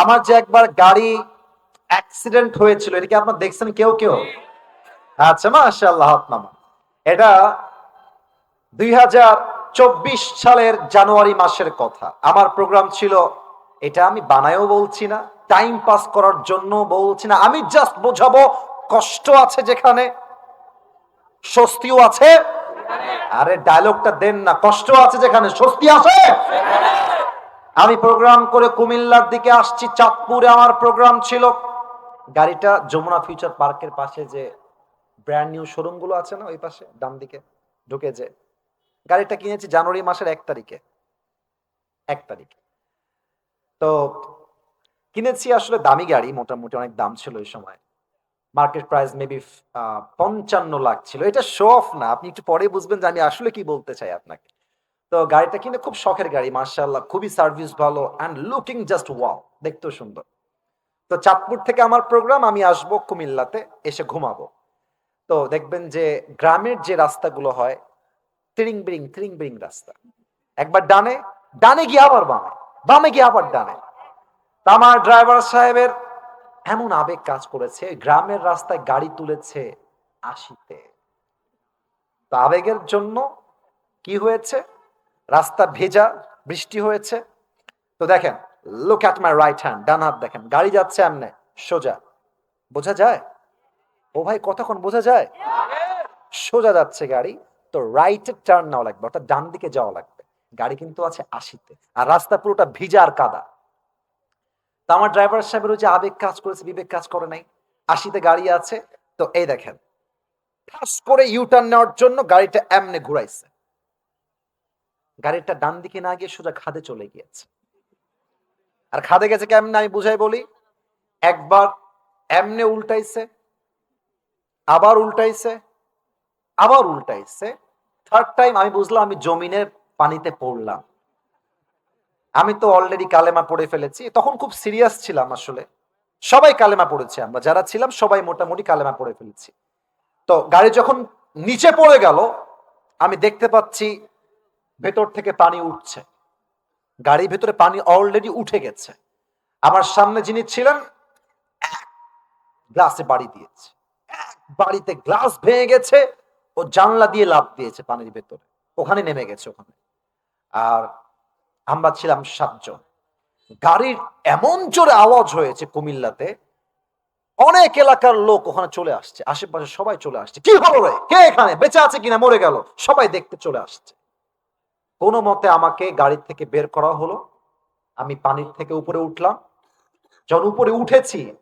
আমার যে একবার গাড়ি অ্যাক্সিডেন্ট হয়েছিল, এটা কি আপনার দেখছেন কেউ কেউ? আচ্ছা মাশাআল্লাহ, হাত নামা এটা দুই সালের জানুয়ারি মাসের কথা। আমার প্রোগ্রাম ছিল, এটা আমি বানায়ও বলছি না টাইম পাস করার জন্য বলছি না, আমি জাস্ট বোঝাবো, কষ্ট আছে যেখানে, স্বস্তিও আছে। আরে ডায়লগটা দেন না, কষ্ট আছে যেখানে, স্বস্তি আছে। আমি প্রোগ্রাম করে কুমিল্লার দিকে আসছি, চাঁদপুরে আমার প্রোগ্রাম ছিল। গাড়িটা যমুনা ফিউচার পার্কের পাশে যে ব্র্যান্ড নিউ শোরুমগুলো আছে না, ওই পাশে, ডান দিকে ঢুকে যে গাড়িটা কিনেছি জানুয়ারি মাসের এক তারিখে। এক তারিখে। তো কিনেছি আসলে দামি গাড়ি, মোটামুটি অনেক দাম ছিল ওই সময়। মার্কেট প্রাইস মেবি পঞ্চান্ন লাখ ছিল। এটা শো অফ না, আপনি একটু পরে বুঝবেন যে আমি আসলে কি বলতে চাই আপনাকে। তো গাড়িটা কিনে খুব শখের গাড়ি মার্শাল্লাহ খুবই সার্ভিস ভালো অ্যান্ড লুকিং জাস্ট ওয়াও দেখতেও সুন্দর। তো চাঁদপুর থেকে আমার প্রোগ্রাম আমি আসব কুমিল্লাতে, এসে ঘুমাবো। তো দেখবেন যে গ্রামের যে রাস্তাগুলো হয়, তিরিং বিরিং তিরিং বিরিং রাস্তা। একবার ডানে ডানে গিয়ে আবার বামে বামে গিয়ে আবার ডানে। তা আমার ড্রাইভার সাহেবের এমন আবেগ কাজ করেছে, গ্রামের রাস্তায় গাড়ি তুলেছে আশিতে। আবেগের জন্য কি হয়েছে? রাস্তা ভেজা, বৃষ্টি হয়েছে। তো দেখেন look at my right hand ডান হাত দেখেন, গাড়ি যাচ্ছে এমনে সোজা। বোঝা যায়? ও ভাই, কতক্ষণ বোঝা যায়? সোজা যাচ্ছে গাড়ি, তো রাইটে টার্ন নেওয়া লাগবে, অর্থাৎ ডান দিকে যাওয়া লাগবে। গাড়ি কিন্তু আছে আশিতে, আর রাস্তা পুরোটা ভিজা আর কাদা। তো আমার ড্রাইভার সাহেবের যে আবেগ কাজ করেছে, বিবেক কাজ করে নাই। আশিতে গাড়ি আছে, তো এই দেখেন, ঠাস করে ইউটার্ন নেওয়ার জন্য গাড়িটা এমনে ঘুরাইছে। গাড়িটা ডান দিকে না গিয়ে সোজা খাদে চলে গিয়েছে। আর খাদে গেছে কেমনে আমি বুঝাই বলি? একবার এমনে উল্টাইছে, আবার উল্টাইছে আবার উল্টাইছে। থার্ড টাইম আমি বুঝলাম আমি জমিনের পানিতে পড়লাম। আমি তো অলরেডি কালেমা পড়ে ফেলেছি, তখন খুব সিরিয়াস ছিলাম আসলে। সবাই কালেমা পড়েছি আমরা, যারা ছিলাম সবাই মোটামুটি কালেমা পড়ে ফেলেছি। তো গাড়ি যখন নিচে পড়ে গেল, আমি দেখতে পাচ্ছি ভেতর থেকে পানি উঠছে। গাড়ির ভেতরে পানি অলরেডি উঠে গেছে। আমার সামনে যিনি ছিলেন গ্লাসে বাড়ি দিয়েছে। বাড়িতে গ্লাস ভেঙে গেছে, ও জানলা দিয়ে লাভ দিয়েছে পানির ভেতরে। ওখানে নেমে গেছে ওখানে। আর আমরা ছিলাম সাতজন। গাড়ির এমন জোরে আওয়াজ হয়েছে কুমিল্লাতে, অনেক এলাকার লোক ওখানে চলে আসছে। আশেপাশে সবাই চলে আসছে। কি হলো রে? কে এখানে? বেঁচে আছে কিনা? মরে গেল। সবাই দেখতে চলে আসছে। কোনো মতে আমাকে গাড়ি থেকে বের করা হলো। আমি পানির থেকে উপরে উঠলাম। যখন উপরে উঠেছি,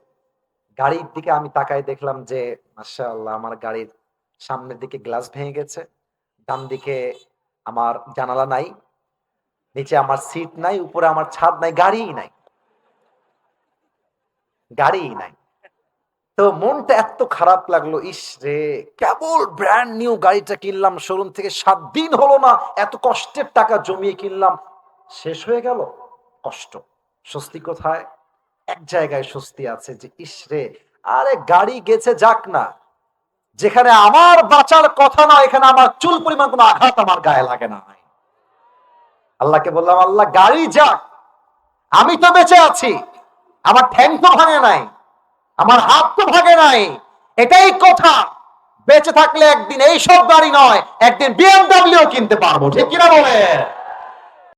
গাড়ির দিকে আমি তাকায় দেখলাম যে, মাশাআল্লাহ, আমার গাড়ির সামনের দিকে গ্লাস ভেঙে গেছে। ডান দিকে আমার জানালা নাই, নিচে আমার সিট নাই, উপরে আমার ছাদ নাই, গাড়িই নাই। গাড়িই নাই। তো মনটা এত খারাপ লাগল, ইস রে, কেবল ব্র্যান্ড নিউ গাড়িটা কিনলাম শোরুম থেকে সাত দিন হলো না, এত কষ্টের টাকা জমিয়ে কিনলাম। শেষ হয়ে গেল? কষ্ট। স্বস্তি কোথায়? এক জায়গায় স্বস্তি আছে যে, ইস রে, আরে গাড়ি গেছে যাক না। যেখানে আমার বাঁচার কথা না, এখানে আমার চুল পরিমাণ কোনো আঘাত আমার গায়ে লাগে না। আল্লাহকে বললাম, আল্লাহ, গাড়ি যাক। আমি তো বেঁচে আছি। আমার ঠ্যাং তো ভাঙে নাই। আমার হাত তো ভাগে নাই। এটাই কথা। বেঁচে থাকলে একদিন এই সব গাড়ি নয়, একদিন বিএমডাব্লিউ কিনতে পারব, ঠিক কিনা বলে